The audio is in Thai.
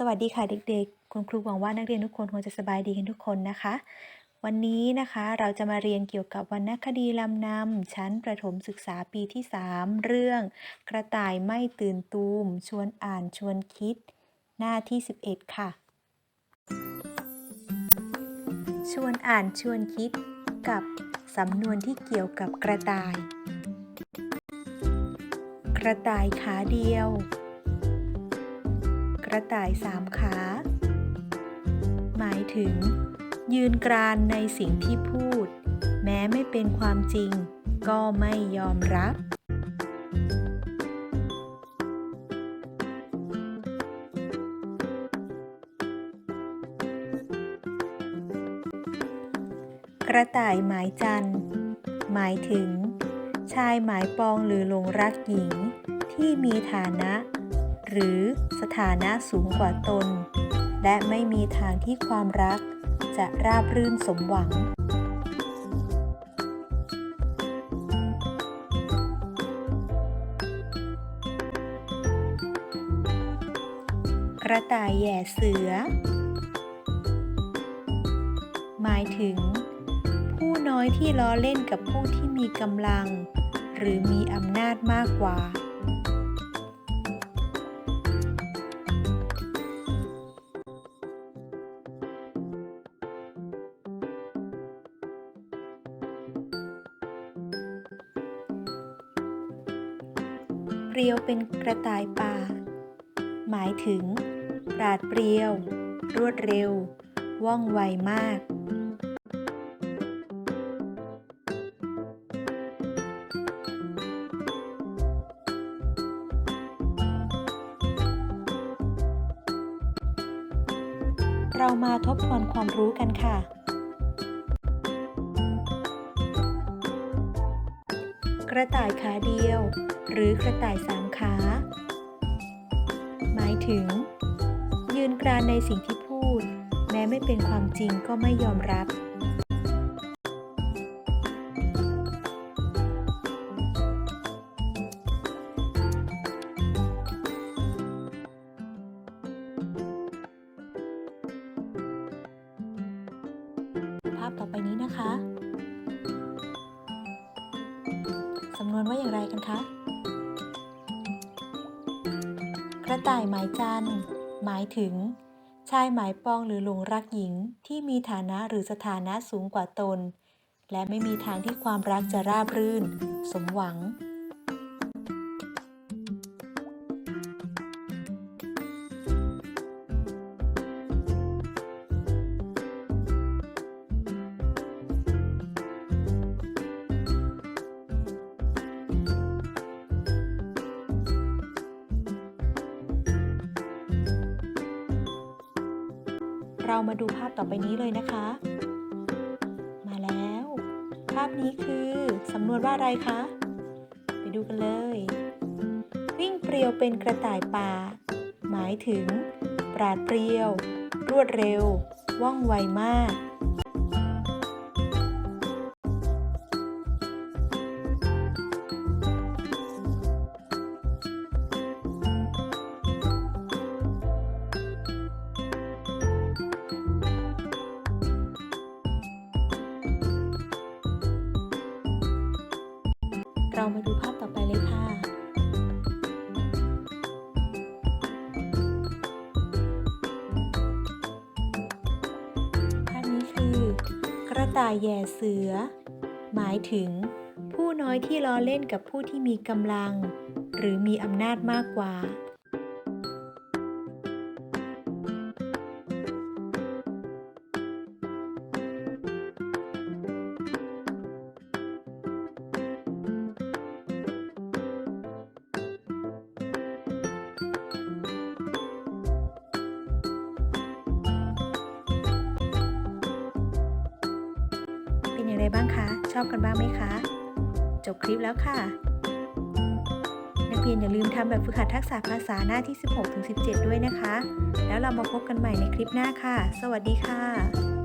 สวัสดีค่ะเด็กๆ คุณครูหวังว่านักเรียนทุกคนคงจะสบายดีกันทุกคนนะคะ วันนี้นะคะเราจะมาเรียนเกี่ยวกับวรรณคดีลำนำชั้นประถมศึกษาปีที่ 3 เรื่อง กระต่ายไม่ตื่นตูม ชวนอ่านชวนคิด หน้าที่ 11 ค่ะ ชวนอ่านชวนคิดกับสำนวนที่เกี่ยวกับกระต่าย กระต่ายขาเดียว ระต่ายสามขา หมายถึง ยืนกรานในสิ่งที่พูด แม้ไม่เป็นความจริง ก็ไม่ยอมรับ กระต่ายหมายจันทร์หมายถึง ชายหมายปองหรือหลงรักหญิงที่มีฐานะ หรือสถานะสูงกว่าตน และไม่มีทางที่ความรักจะราบรื่นสมหวัง กระต่ายแย่เสือ หมายถึง ผู้น้อยที่ล้อเล่นกับผู้ที่มีกำลัง หรือมีอำนาจมากกว่า เปรียวเป็นกระต่ายป่า หมายถึง ปราดเปรียว รวดเร็ว ว่องไวมาก เรามาทบทวนความรู้กันค่ะ ระต่ายขาเดียว หรือกระต่ายสามขา หมายถึง ยืนกรานในสิ่งที่พูด แม้ไม่เป็นความจริงก็ไม่ยอมรับ ภาพต่อไปนี้นะคะำนวนว่าอย่างไรกันคะ กระต่ายหมายจันทร์หมายถึง ชายหมายปองหรือหลงรักหญิงที่มีฐานะหรือสถานะสูงกว่าตน และไม่มีทางที่ความรักจะราบรื่น สมหวัง เรามาดูภาพต่อไปนี้เลยนะคะ มาแล้ว ภาพนี้คือสำนวนว่าอะไรคะ ไปดูกันเลย วิ่งเปรียวเป็นกระต่ายป่า หมายถึง ปราดเปรียว รวดเร็ว ว่องไวมาก เรามาดูภาพต่อไปเลยค่ะ ภาพนี้คือ กระต่ายแย่เสือ หมายถึง ผู้น้อยที่ล้อเล่นกับผู้ที่มีกำลัง หรือมีอำนาจมากกว่า บ้างคะ ชอบกันบ้างไหมคะ จบคลิปแล้วค่ะนักเรียนอย่าลืมทำแบบฝึกหัดทักษะภาษาหน้าที่ 16-17 ด้วยนะคะ แล้วเรามาพบกันใหม่ในคลิปหน้าค่ะ สวัสดีค่ะ